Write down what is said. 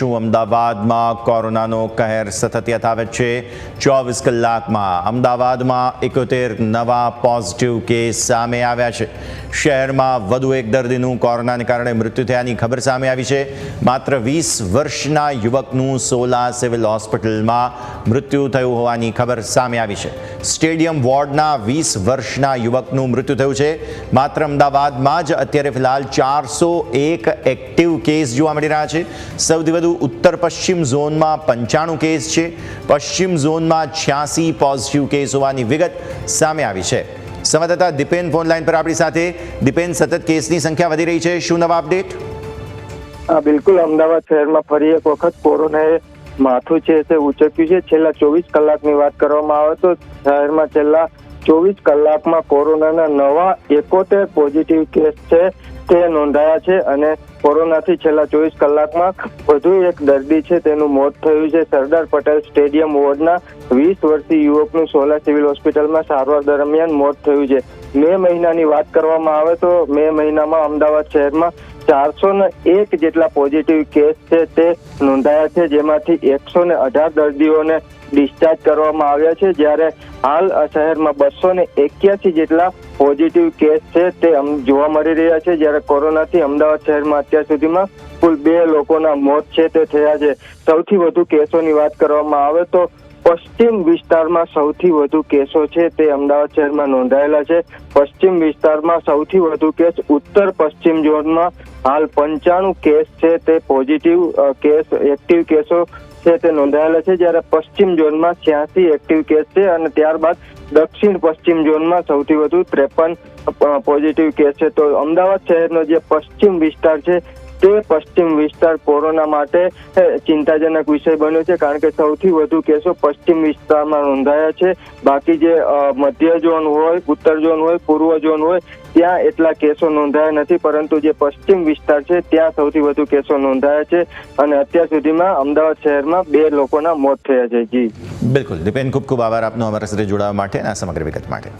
જોઈશું અમદાવાદમાં કોરોનાનો કહેર સતત યથાવત છે. ચોવીસ કલાકમાં અમદાવાદમાં એકોતેર નવા પોઝિટિવ કેસ સામે આવ્યા છે. શહેરમાં વધુ એક દર્દીનું કોરોનાને કારણે મૃત્યુ થયાની ખબર સામે આવી છે. માત્ર વીસ વર્ષના યુવકનું સોલા સિવિલ હોસ્પિટલમાં મૃત્યુ થયું હોવાની ખબર સામે આવી છે. સ્ટેડિયમ વોર્ડના વીસ વર્ષના યુવકનું મૃત્યુ થયું છે. માત્ર અમદાવાદમાં જ અત્યારે ફિલહાલ ચારસો એક એક્ટિવ કેસ જોવા મળી રહ્યા છે. સૌથી વધુ ઉત્તર પશ્ચિમ ઝોનમાં પંચાણું કેસ છે. પશ્ચિમ ઝોનમાં છ્યાસી પોઝિટિવ કેસ હોવાની વિગત સામે આવી છે. સંવાદદાતા દીપેન ફોન લાઈન પર આપણી સાથે. દીપેન, સતત કેસની સંખ્યા વધી રહી છે. શું નવા અપડેટ? બિલકુલ. અમદાવાદ શહેરમાં ફરી એક વખત કોરોનાએ માથું છે તે ઉચક્યું છે. છેલ્લા ચોવીસ કલાકની વાત કરવામાં આવે તો શહેરમાં છેલ્લા ચોવીસ કલાકમાં કોરોનાના નવા એકોતેર પોઝિટિવ કેસ છે તે નોંધાયા છે અને કોરોનાથી છેલ્લા ચોવીસ કલાકમાં વધુ એક દર્દી છે તેનું મોત થયું છે. સરદાર પટેલ સ્ટેડિયમ વોર્ડના વીસ વર્ષીય યુવકનું સોલા સિવિલ હોસ્પિટલમાં સારવાર દરમિયાન મોત થયું છે. મે મહિનાની વાત કરવામાં આવે તો મે મહિનામાં અમદાવાદ શહેરમાં ચારસો એક જેટલા પોઝિટિવ કેસ છે તે નોંધાયા છે. જેમાંથી એકસો ને અઢાર દર્દીઓને ડિસ્ચાર્જ કરવામાં આવ્યા છે. જ્યારે હાલ શહેરમાં બસો ને એક્યાસી જેટલા પોઝિટિવ કેસ છે તે જોવા મળી રહ્યા છે. જ્યારે કોરોનાથી અમદાવાદ શહેરમાં અત્યાર સુધીમાં કુલ બે લોકોના મોત છે તે થયા છે. સૌથી વધુ કેસોની વાત કરવામાં આવે તો પશ્ચિમ વિસ્તારમાં સૌથી વધુ કેસો છે તે અમદાવાદ શહેરમાં નોંધાયેલા છે. પશ્ચિમ વિસ્તારમાં સૌથી વધુ કેસ ઉત્તર પશ્ચિમ ઝોનમાં હાલ પંચાણું કેસ છે તે પોઝિટિવ કેસ એક્ટિવ કેસો છે તે નોંધાયેલા છે. જ્યારે પશ્ચિમ ઝોનમાં છ્યાસી એક્ટિવ કેસ છે અને ત્યારબાદ દક્ષિણ પશ્ચિમ ઝોનમાં સૌથી વધુ ત્રેપન પોઝિટિવ કેસ છે. તો અમદાવાદ શહેરનો જે પશ્ચિમ વિસ્તાર છે તે પશ્ચિમ વિસ્તાર કોરોના માટે ચિંતાજનક વિષય બન્યો છે, કારણ કે સૌથી વધુ કેસો પશ્ચિમ વિસ્તારમાં નોંધાયા છે. બાકી જે મધ્ય ઝોન હોય, ઉત્તર ઝોન હોય, પૂર્વ ઝોન હોય, ત્યાં એટલા કેસો નોંધાયા નથી, પરંતુ જે પશ્ચિમ વિસ્તાર છે, ત્યાં સૌથી વધુ કેસો નોંધાયા છે. અને અત્યાર સુધીમાં અમદાવાદ શહેરમાં બે લોકોના મોત થયા છે. જી. બિલકુલ. દીપેન, ખૂબ ખૂબ આભાર આપનો. અમારા સાથે જોડાવા માટે આ સમગ્ર વિગત માટે.